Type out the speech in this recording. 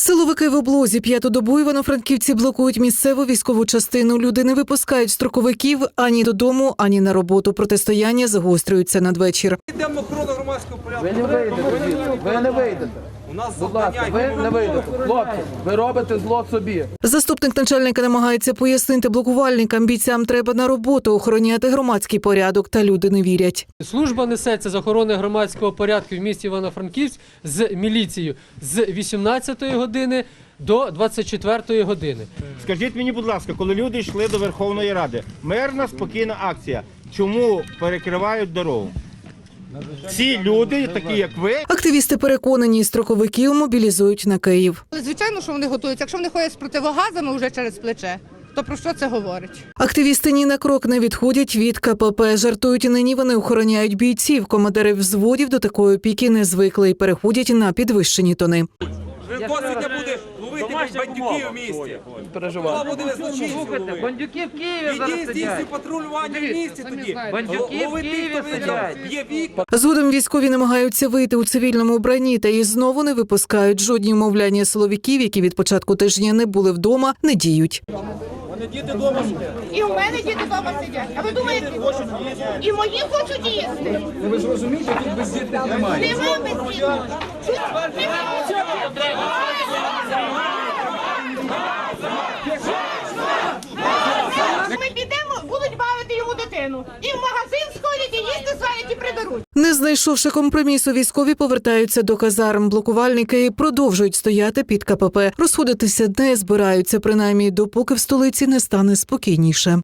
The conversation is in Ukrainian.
Силовики в облозі п'яту добу івано-франківці блокують місцеву військову частину. Люди не випускають строковиків ані додому, ані на роботу. Протистояння загострюються надвечір. Йдемо охорону громадського порядку. Ви не вийдете ви не вийдете. У нас Будь завдання. ласка, ви не вийдете. Хлопці, ви робите зло собі. Заступник начальника намагається пояснити блокувальникам. Бійцям треба на роботу охороняти громадський порядок, та люди не вірять. Служба несеться з охорони громадського порядку в місті Івано-Франківськ з міліцією з 18 години до 24 години. Скажіть мені, будь ласка, коли люди йшли до Верховної Ради, мирна, спокійна акція. Чому перекривають дорогу? Ці люди, такі як ви, Активісти переконані, строковиків мобілізують на Київ. Звичайно, що вони готуються. Якщо вони ходять з противогазами вже через плече, то про що це говорить? Активісти ні на крок не відходять від КПП. Жартують нині. Вони охороняють бійців. Командири взводів до такої опіки не звикли і переходять на підвищені тони. Досвідня ловити бандюків в місті. Переживайте. буде злочинців? Бандюки в Києві Іди здійснюй патрулювання в місті тоді. Бандюки в Лови тих, Києві хто сидять. Є вікна. Згодом військові намагаються вийти у цивільному вбранні та і знову не випускають жодні умовляння силовиків, які від початку тижня не були вдома, не діють. І у мене діти вдома сидять. А ви думаєте, і мої хочуть їсти? Ви ж розумієте, тут бездітних немає. Немає бездітних. Ми підемо, будуть бавити йому дитину. І в магазин сходять, і їсти сварять і приберуть. Не знайшовши компромісу, військові повертаються до казарм. Блокувальники продовжують стояти під КПП. Розходитися не збираються, принаймні допоки в столиці не стане спокійніше.